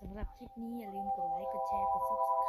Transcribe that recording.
สำหรับคลิปนี้อย่าลืมกดไลค์ กดแชร์ กด subscribe